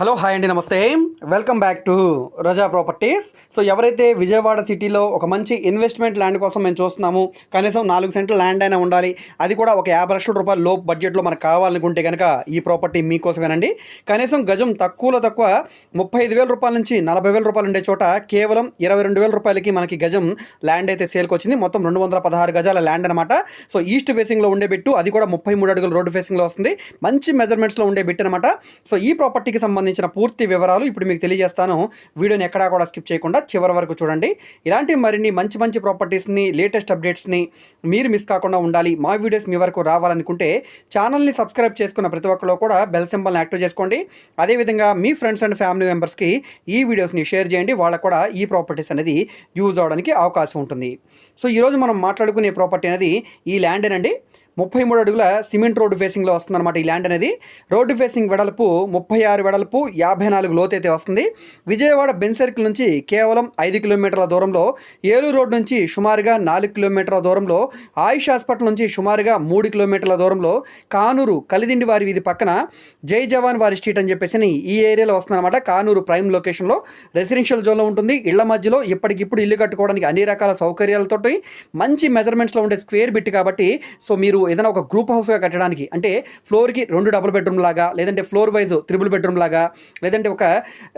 Hello hi అండి నమస్తే. Welcome back to Raza properties so ఎవరైతే విజయవాడ సిటీలో ఒక మంచి ఇన్వెస్ట్మెంట్ ల్యాండ్ కోసం మేము చూస్తున్నాము కనీసం నాలుగు సెంట్లు ల్యాండ్ అయినా ఉండాలి. అది కూడా ఒక యాభై లక్షల రూపాయల లోపు బడ్జెట్లో మనకు కావాలనుకుంటే కనుక ఈ ప్రాపర్టీ మీకోసమేనండి. కనీసం గజం తక్కువలో తక్కువ ముప్పై ఐదు వేల రూపాయల నుంచి నలభై వేల రూపాయలు ఉండే చోట కేవలం ఇరవై రెండు వేల రూపాయలకి మనకి గజం ల్యాండ్ అయితే సేల్కి వచ్చింది. మొత్తం రెండు వందల పదహారు గజాల ల్యాండ్ అనమాట సో ఈస్ట్ ఫేసింగ్లో ఉండే బిట్టు అది కూడా ముప్పై మూడు అడుగుల రోడ్డు ఫేసింగ్లో వస్తుంది. మంచి మెజర్మెంట్స్లో ఉండే బిట్ అనమాట సో ఈ ప్రాపర్టీకి సంబంధించిన పూర్తి వివరాలు ఇప్పుడు మీకు తెలియజేస్తాను. వీడియోని ఎక్కడా కూడా స్కిప్ చేయకుండా చివరి వరకు చూడండి. ఇలాంటి మరిన్ని మంచి మంచి ప్రాపర్టీస్ని లేటెస్ట్ అప్డేట్స్ని మీరు మిస్ కాకుండా ఉండాలి. మా వీడియోస్ మీ వరకు రావాలనుకుంటే ఛానల్ని సబ్స్క్రైబ్ చేసుకున్న ప్రతి ఒక్కరు కూడా బెల్ సింబల్ని యాక్టివ్ చేసుకోండి. అదేవిధంగా మీ ఫ్రెండ్స్ అండ్ ఫ్యామిలీ మెంబర్స్కి ఈ వీడియోస్ని షేర్ చేయండి. వాళ్ళకు కూడా ఈ ప్రాపర్టీస్ అనేది యూజ్ అవడానికి అవకాశం ఉంటుంది. సో ఈరోజు మనం మాట్లాడుకునే ప్రాపర్టీ అనేది ఈ ల్యాండ్ అండి ముప్పై మూడు అడుగుల సిమెంట్ రోడ్డు ఫేసింగ్లో వస్తుందన్నమాట ఈ ల్యాండ్ అనేది. రోడ్డు ఫేసింగ్ వెడల్పు ముప్పై ఆరు వెడల్పు యాభై నాలుగు లోతైతే వస్తుంది. విజయవాడ బెన్ సర్కిల్ నుంచి కేవలం ఐదు కిలోమీటర్ల దూరంలో ఏలూరు రోడ్ నుంచి సుమారుగా నాలుగు కిలోమీటర్ల దూరంలో ఆయుష్ హాస్పిటల్ నుంచి సుమారుగా మూడు కిలోమీటర్ల దూరంలో కానూరు కలిదిండి వారి వీధి పక్కన జై జవాన్ వారి స్ట్రీట్ అని చెప్పేసి ఈ ఏరియాలో వస్తుందన్నమాట. కానూరు ప్రైమ్ లొకేషన్లో రెసిడెన్షియల్ జోన్లో ఉంటుంది. ఇళ్ళ మధ్యలో ఇప్పటికిప్పుడు ఇల్లు కట్టుకోవడానికి అన్ని రకాల సౌకర్యాలతోటి మంచి మెజర్మెంట్స్లో ఉండే స్క్వేర్ బిట్ కాబట్టి సో మీరు ఏదైనా ఒక గ్రూప్ హౌస్గా కట్టడానికి అంటే ఫ్లోర్కి రెండు డబుల్ బెడ్రూమ్ లాగా లేదంటే ఫ్లోర్ వైజ్ త్రిబుల్ బెడ్రూమ్ లాగా లేదంటే ఒక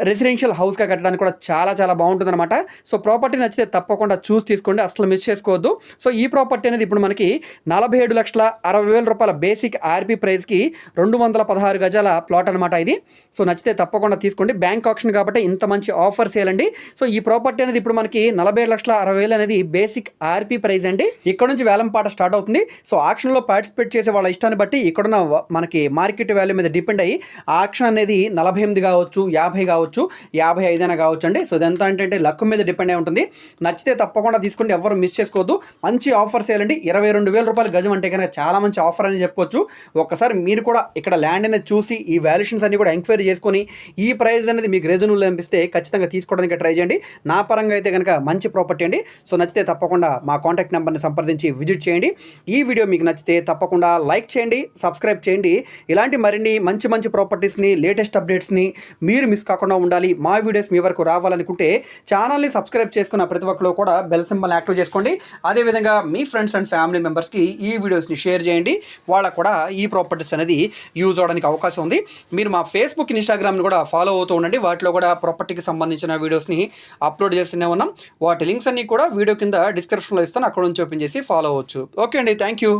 రెసిడెన్షియల్ హౌస్గా కట్టడానికి కూడా చాలా చాలా బాగుంటుందన్నమాట. సో ప్రాపర్టీ నచ్చితే తప్పకుండా చూసి తీసుకోండి అసలు మిస్ చేసుకోవద్దు. సో ఈ ప్రాపర్టీ అనేది ఇప్పుడు మనకి నలభై ఏడు లక్షల అరవై వేల రూపాయల బేసిక్ ఆర్పీ ప్రైస్కి రెండు వందల పదహారు గజాల ప్లాట్ అనమాట ఇది. సో నచ్చితే తప్పకుండా తీసుకోండి. బ్యాంక్ ఆప్షన్ కాబట్టి ఇంత మంచి ఆఫర్ చేయాలండి. సో ఈ ప్రాపర్టీ అనేది ఇప్పుడు మనకి నలభై ఏడు లక్షల అరవై వేలు అనేది బేసిక్ ఆర్పీ ప్రైస్ అండి. ఇక్కడ నుంచి వేలం పాట స్టార్ట్ అవుతుంది. సో ఆక్షన్లో పార్టిసిపేట్ చేసే వాళ్ళ ఇష్టాన్ని బట్టి ఇక్కడున్న మనకి మార్కెట్ వాల్యూ మీద డిపెండ్ అయ్యి ఆక్షన్ అనేది నలభై ఎనిమిది కావచ్చు యాభై కావచ్చు యాభై ఐదైనా కావచ్చు అండి. సో ఇదంతా ఏంటంటే లక్ మీద డిపెండ్ అయి ఉంటుంది. నచ్చితే తప్పకుండా తీసుకుంటే ఎవరు మిస్ చేసుకోవద్దు. మంచి ఆఫర్స్ వేయాలండి ఇరవై రెండు వేల రూపాయల గజం అంటే కనుక చాలా మంచి ఆఫర్ అని చెప్పుకోవచ్చు. ఒక్కసారి మీరు కూడా ఇక్కడ ల్యాండ్ అనేది చూసి ఈ వాల్యుయేషన్స్ అన్ని కూడా ఎంక్వైరీ చేసుకొని ఈ ప్రైస్ అనేది మీకు రీజనబుల్ అనిపిస్తే ఖచ్చితంగా తీసుకోవడానికి ట్రై చేయండి. నా పరంగా అయితే కనుక మంచి ప్రాపర్టీ అండి. సో నచ్చితే తప్పకుండా మా కాంటాక్ట్ నెంబర్ని సంప్రదించి విజిట్ చేయండి. ఈ వీడియో మీకు నచ్చితే తప్పకుండా లైక్ చేయండి సబ్స్క్రైబ్ చేయండి. ఇలాంటి మరిన్ని మంచి మంచి ప్రాపర్టీస్ని లేటెస్ట్ అప్డేట్స్ని మీరు మిస్ కాకుండా ఉండాలి. మా వీడియోస్ మీ వరకు రావాలనుకుంటే ఛానల్ని సబ్స్క్రైబ్ చేసుకున్న ప్రతి ఒక్కరు కూడా బెల్ సింబల్ యాక్టివ్ చేసుకోండి. అదేవిధంగా మీ ఫ్రెండ్స్ అండ్ ఫ్యామిలీ మెంబర్స్కి ఈ వీడియోస్ని షేర్ చేయండి. వాళ్ళకు కూడా ఈ ప్రాపర్టీస్ అనేది యూజ్ అవడానికి అవకాశం ఉంది. మీరు మా ఫేస్బుక్ ఇన్స్టాగ్రామ్ని కూడా ఫాలో అవుతూ ఉండండి. వాటిలో కూడా ప్రాపర్టీకి సంబంధించిన వీడియోస్ని అప్లోడ్ చేస్తూనే ఉన్నాం. వాటి లింక్స్ అన్నీ కూడా వీడియో కింద డిస్క్రిప్షన్లో ఇస్తాను. అక్కడ నుంచి ఓపెన్ చేసి ఫాలో అవ్వచ్చు. ఓకే అండి. Thank you.